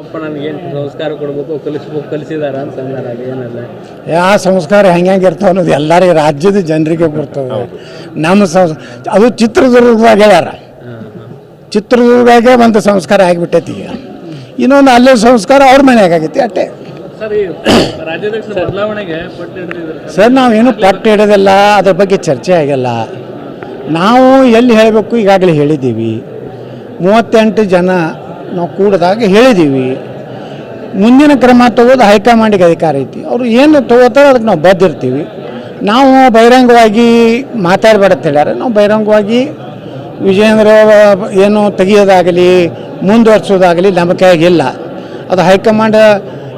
ಅಪ್ಪ ಸಂಸ್ಕಾರ ಕೊಡಬೇಕು ಕಲಿಸ್ಬೇಕು ಕಲಿಸಿದಾರ ಅಂತ ಅಂದಾರ ಏನಲ್ಲ. ಯಾವ ಸಂಸ್ಕಾರ ಹೆಂಗೆ ಇರ್ತಾವ ಅನ್ನೋದು ಎಲ್ಲರಿಗೆ ರಾಜ್ಯದ ಜನರಿಗೆ ಬರ್ತದೆ ನಮ್ಮ ಸಂಸ್ ಅದು ಚಿತ್ರದುರ್ಗದಾಗ ಹೇಳ್ಯಾರ. ಚಿತ್ರದುರ್ಗದಾಗೆ ಒಂದು ಸಂಸ್ಕಾರ ಆಗಿಬಿಟ್ಟೈತಿ ಈಗ. ಇನ್ನೊಂದು ಅಲ್ಲೇ ಸಂಸ್ಕಾರ ಅವ್ರ ಮನೆಯಾಗ ಆಗೈತಿ ಅಟ್ಟೆ. ಸರ್ ಈ ರಾಜ್ಯಾಧ್ಯಕ್ಷ ಬದಲಾವಣೆಗೆ ಪಟ್ಟು ಹಿಡಿದಿದ್ದಾರೆ? ಸರ್ ನಾವೇನು ಪಟ್ಟು ಹಿಡೋದಿಲ್ಲ ಅದ್ರ ಬಗ್ಗೆ ಚರ್ಚೆ ಆಗಿಲ್ಲ. ನಾವು ಎಲ್ಲಿ ಹೇಳಬೇಕು ಈಗಾಗಲೇ ಹೇಳಿದ್ದೀವಿ. ಮೂವತ್ತೆಂಟು ಜನ ನಾವು ಕೂಡಿದಾಗ ಹೇಳಿದ್ದೀವಿ ಮುಂದಿನ ಕ್ರಮ ತಗೋದು ಹೈಕಮಾಂಡಿಗೆ ಅಧಿಕಾರ ಐತಿ. ಅವರು ಏನು ತಗೋತಾರೆ ಅದಕ್ಕೆ ನಾವು ಬದ್ದಿರ್ತೀವಿ. ನಾವು ಬಹಿರಂಗವಾಗಿ ಮಾತಾಡಬೇಡ ಅಂತ ಹೇಳ್ಯಾರ. ನಾವು ಬಹಿರಂಗವಾಗಿ ವಿಜಯೇಂದ್ರ ಏನು ತೆಗಿಯೋದಾಗಲಿ, ಮುಂದುವರ್ಸೋದಾಗಲಿ ನಮ್ಮ ಆಗಿಲ್ಲ ಅದು ಹೈಕಮಾಂಡ್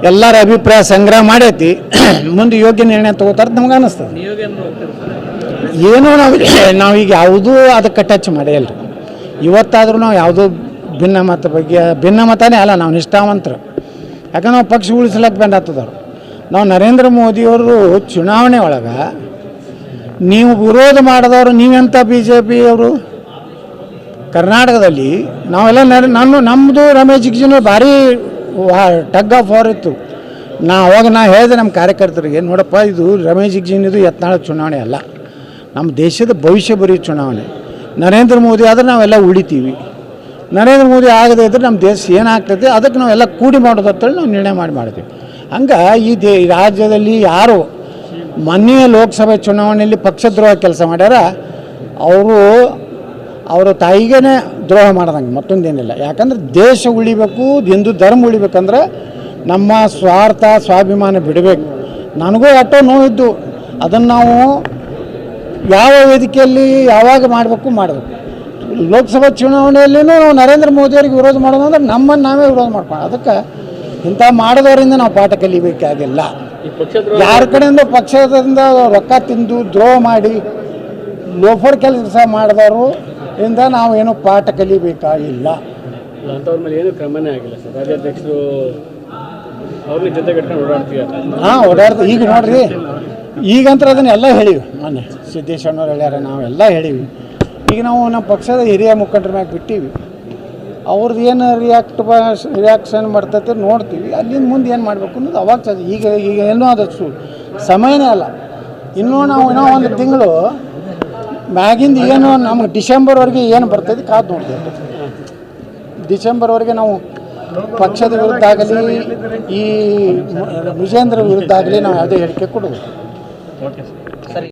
ಎಲ್ಲರ ಅಭಿಪ್ರಾಯ ಸಂಗ್ರಹ ಮಾಡೈತಿ. ಮುಂದೆ ಯೋಗ್ಯ ನಿರ್ಣಯ ತಗೋತಾರೆ ನಮ್ಗೆ ಅನ್ನಿಸ್ತದೆ ಏನೂ ನಾವು ನಾವೀಗ ಯಾವುದೂ ಅದಕ್ಕೆ ಟಚ್ ಮಾಡಿ ಇವತ್ತಾದರೂ ನಾವು ಯಾವುದೂ ಭಿನ್ನಮತ ಬಗ್ಗೆ, ಭಿನ್ನಮತನೇ ಅಲ್ಲ, ನಾವು ನಿಷ್ಠಾವಂತರು. ಯಾಕಂದ್ರೆ ನಾವು ಪಕ್ಷ ಉಳಿಸ್ಲಕ್ಕೆ ಬಂದಾತದವ್ರು ನಾವು ನರೇಂದ್ರ ಮೋದಿಯವರು ಚುನಾವಣೆ ಒಳಗೆ, ನೀವು ವಿರೋಧ ಮಾಡಿದವರು ನೀವೆಂಥ ಬಿ ಜೆ ಪಿಯವರು ಕರ್ನಾಟಕದಲ್ಲಿ ನಾವೆಲ್ಲ ನರ, ನಾನು ನಮ್ಮದು ರಮೇಶ್ ಜಿಗ್ಜಿನ ಭಾರಿ ಟಗ್ ಆಫ್ ವಾರ್ ಇತ್ತು. ನಾ ಅವಾಗ ನಾ ಹೇಳಿದೆ ನಮ್ಮ ಕಾರ್ಯಕರ್ತರಿಗೆ, ನೋಡಪ್ಪ, ಇದು ರಮೇಶ್ ಜಿಗ್ಜಿನ್ ಇದು ಯತ್ನಾಳ ಚುನಾವಣೆ ಅಲ್ಲ. ನಮ್ಮ ದೇಶದ ಭವಿಷ್ಯ ಬರೀ ಚುನಾವಣೆ. ನರೇಂದ್ರ ಮೋದಿ ಆದ್ರೆ ನಾವೆಲ್ಲ ಉಳಿತೀವಿ. ನರೇಂದ್ರ ಮೋದಿ ಆಗದೇ ಇದ್ರೆ ನಮ್ಮ ದೇಶ ಏನಾಗ್ತದೆ ಅದಕ್ಕೆ ನಾವೆಲ್ಲ ಕೂಡಿ ಮಾಡೋದು ಅಂತೇಳಿ ನಾವು ನಿರ್ಣಯ ಮಾಡಿ ಮಾಡ್ತೀವಿ ಹಂಗೆ ಈ ದೇ ರಾಜ್ಯದಲ್ಲಿ ಯಾರು ಮೊನ್ನೆಯ ಲೋಕಸಭೆ ಚುನಾವಣೆಯಲ್ಲಿ ಪಕ್ಷದ್ರೋಹ ಕೆಲಸ ಮಾಡ್ಯಾರ, ಅವರು, ಅವರ ತಾಯಿಗೇನೆ ದ್ರೋಹ ಮಾಡ್ದಂಗೆ ಮತ್ತೊಂದೇನಿಲ್ಲ ಯಾಕಂದ್ರೆ ದೇಶ ಉಳಿಬೇಕು, ಹಿಂದೂ ಧರ್ಮ ಉಳಿಬೇಕಂದ್ರೆ ನಮ್ಮ ಸ್ವಾರ್ಥ, ಸ್ವಾಭಿಮಾನ ಬಿಡಬೇಕು. ನನಗೂ ಎಷ್ಟೋ ನೋವಿದ್ದು. ಅದನ್ನು ನಾವು ಯಾವ ವೇದಿಕೆಯಲ್ಲಿ ಯಾವಾಗ ಮಾಡಬೇಕು ಮಾಡಬೇಕು. ಲೋಕಸಭಾ ಚುನಾವಣೆಯಲ್ಲಿನೂ ನಾವು ನರೇಂದ್ರ ಮೋದಿಯವರಿಗೆ ವಿರೋಧ ಮಾಡೋದು ಅಂದ್ರೆ ನಮ್ಮನ್ನು ನಾವೇ ವಿರೋಧ ಮಾಡ್ಕೊಂಡು ಅದಕ್ಕೆ ಇಂಥ ಮಾಡಿದವರಿಂದ ನಾವು ಪಾಠ ಕಲಿಬೇಕಾಗಿಲ್ಲ ಯಾರ ಕಡೆಯಿಂದ ಪಕ್ಷದಿಂದ ರೊಕ್ಕ ತಿಂದು ದ್ರೋಹ ಮಾಡಿ ಲೋಫರ್ ಕೆಲಸ ಮಾಡಿದವರು ಇಂದ ನಾವು ಏನು ಪಾಠ ಕಲಿಬೇಕಾಗಿಲ್ಲ. ಹಾಂ ಓಡಾಡ್ತೀವಿ. ಈಗ ನೋಡ್ರಿ ಈಗಂತ್ರ ಅದನ್ನೆಲ್ಲ ಹೇಳಿವಿ. ಮೊನ್ನೆ ಸಿದ್ದೇಶ್ವರನವ್ರು ಹೇಳ್ಯಾರ ನಾವೆಲ್ಲ ಹೇಳಿವಿ. ಈಗ ನಾವು ನಮ್ಮ ಪಕ್ಷದ ಹಿರಿಯ ಮುಖಂಡರ ಮ್ಯಾಗ ಬಿಟ್ಟಿವಿ. ಅವ್ರದ್ದು ಏನು ರಿಯಾಕ್ಟ್ ರಿಯಾಕ್ಷನ್ ಬರ್ತೈತೆ ನೋಡ್ತೀವಿ. ಅಲ್ಲಿಂದ ಮುಂದೆ ಏನು ಮಾಡಬೇಕು ಅನ್ನೋದು ಅವಾಗ ಚ, ಈಗ ಈಗ ಏನೂ ಅದು ಸು, ಸಮಯನೇ ಅಲ್ಲ. ಇನ್ನೂ ನಾವು ಇನ್ನೂ ಒಂದು ತಿಂಗಳು ಮ್ಯಾಗಿಂದ ಏನು ನಮ್ಗೆ ಡಿಸೆಂಬರ್ವರೆಗೆ ಏನು ಬರ್ತೈತೆ ಕಾದು ನೋಡ್ತೀವಿ. ಡಿಸೆಂಬರ್ವರೆಗೆ ನಾವು ಪಕ್ಷದ ವಿರುದ್ಧ ಆಗಲಿ, ಈ ವಿಜೇಂದ್ರ ವಿರುದ್ಧ ಆಗಲಿ ನಾವು ಯಾವುದೇ ಹೇಳಿಕೆ ಕೊಡೋದು ಓಕೆ